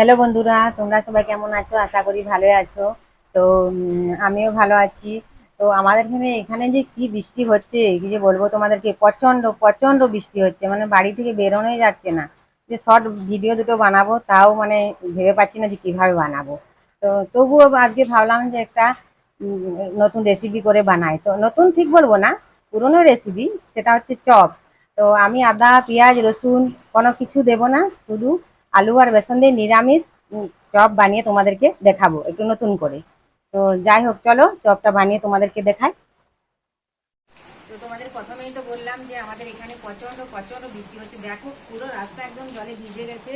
Hello বন্ধুরা, তোমরা সবাই কেমন আছো? আশা করি ভালোই আছো। তো আমিও ভালো আছি। তো আমাদের এখানে এখানে যে কি বৃষ্টি হচ্ছে, কি যে বলব তোমাদেরকে প্রচণ্ড প্রচণ্ড বৃষ্টি হচ্ছে। মানে বাড়ি থেকে বেরোনোই যাচ্ছে না। যে শর্ট ভিডিও দুটো বানাবো, তাও মানে ভেবে পাচ্ছি না যে কীভাবে বানাবো। তো তবুও আজকে ভাবলাম যে একটা নতুন রেসিপি করে বানাই। তো নতুন ঠিক বলব না, পুরনো রেসিপি সেটা হচ্ছে চপ। তো আমি আদা, পেঁয়াজ, রসুন কোনো কিছু দেবো না, শুধু আলু আর বেসন দিয়ে নিরামিষ চপ বানিয়ে তোমাদেরকে দেখাবো, একটু নতুন করে। তো যাই হোক, চলো, চপটা বানিয়ে তোমাদেরকে দেখাই। তো তোমাদের প্রথমেই তো বললাম যে আমাদের এখানে প্রচণ্ড প্রচণ্ড বৃষ্টি হচ্ছে। দেখো, পুরো রাস্তা একদম জলে ভিজে গেছে।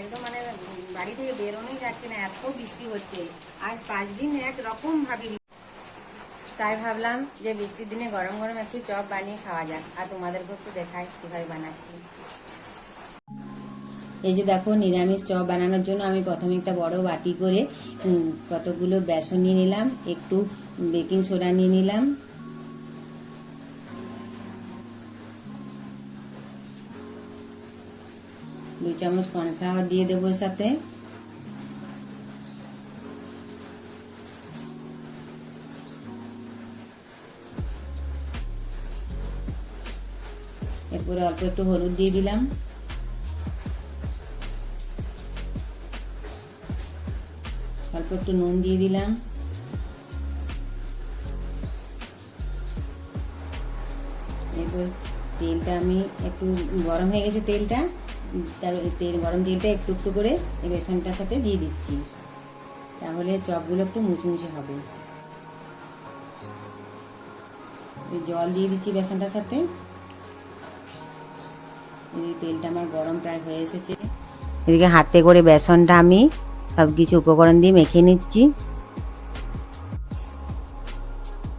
একদম মানে বাড়ি থেকে বেরোনোই যাচ্ছে না, এত বৃষ্টি হচ্ছে। আর পাঁচ দিন একরকম ভাবে তাই ভাবলাম যে বৃষ্টির দিনে গরম গরম একটু চপ বানিয়ে খাওয়া যাক, আর তোমাদেরকে একটু দেখাই কীভাবে বানাচ্ছি। এই যে দেখো নিরামিষ চপ বানানোর জন্য আমি প্রথমে একটা বড় বাটি করে কতগুলো বেসন নিয়ে নিলাম, একটু বেকিং সোডা নিয়ে নিলাম। দুই চামচ কর্নফ্লাওয়ার দিয়ে দেবো সাথে। এরপরে অল্প একটু হলুদ দিয়ে দিলাম। অল্প একটু নুন দিয়ে দিলাম। এরপর তেলটা আমি একটু গরম হয়ে গেছে তেলটা, তার তেল, গরম তেলটা একটু একটু করে এই বেসনটার সাথে দিয়ে দিচ্ছি। তাহলে চপগুলো একটু মুচমুচে হবে। জল দিয়ে দিচ্ছি বেসনটার সাথে। তেলটা আমার গরম প্রায় হয়ে এসেছে। এদিকে হাতে করে বেসনটা আমি সব কিছু উপকরণ দিয়ে মেখে নিচ্ছি।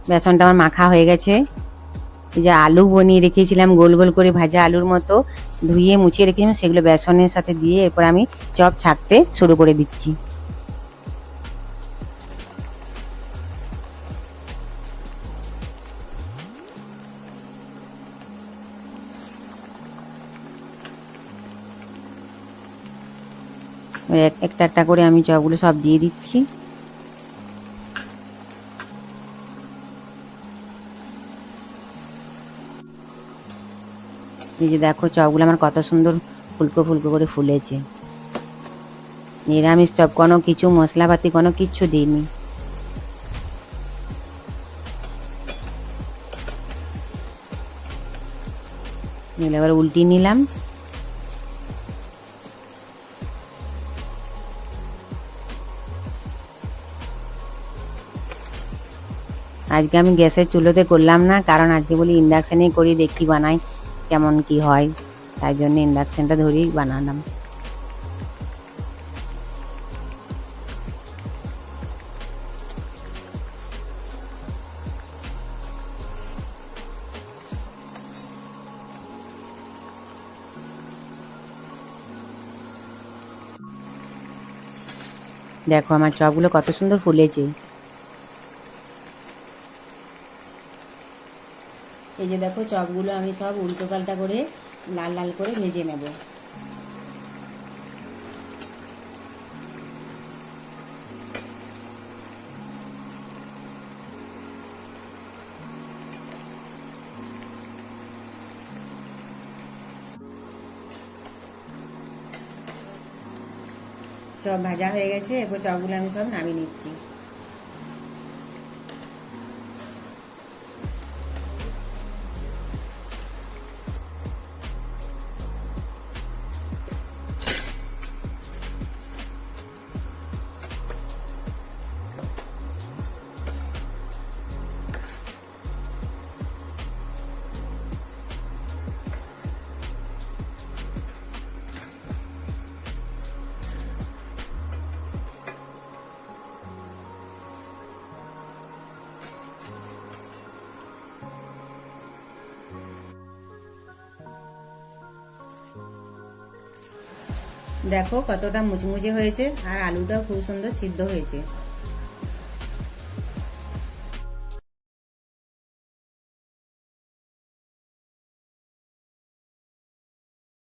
বেসনটা আমার মাখা হয়ে গেছে। যে আলু বনিয়ে রেখেছিলাম, গোল গোল করে ভাজা আলুর মতো ধুয়ে মুছিয়ে রেখেছিলাম, সেগুলো বেসনের সাথে দিয়ে এরপর আমি চপ ছাকতে শুরু করে দিচ্ছি। একটা একটা করে আমি চপগুলো সব দিয়ে দিচ্ছি। এই যে দেখো চপগুলো আমার কত সুন্দর ফুলকো ফুলকো করে ফুলেছে। নিরামিষ চপ কোনো কিছু, মশলাপাতি কোনো কিচ্ছু দিইনি। এবার উল্টিয়ে নিলাম। আজকে আমি গ্যাসের চুলোতে করলাম না, কারণ আজকে বলি ইন্ডাকশানেই করি, দেখি বানাই কেমন কি হয়। তাই জন্য ইন্ডাকশানটা ধরেই বানালাম। দেখো, আমার চপগুলো কত সুন্দর ফুলেছে। এই যে দেখো চপগুলো আমি সব উল্টো পাল্টা করে লাল লাল করে ভেজে নেব। চপ ভাজা হয়ে গেছে, এরপর চপগুলো আমি সব নামিয়ে নিচ্ছি। দেখো কতটা মুচমুচে হয়েছে আর আলুটাও খুব সুন্দর সিদ্ধ হয়েছে।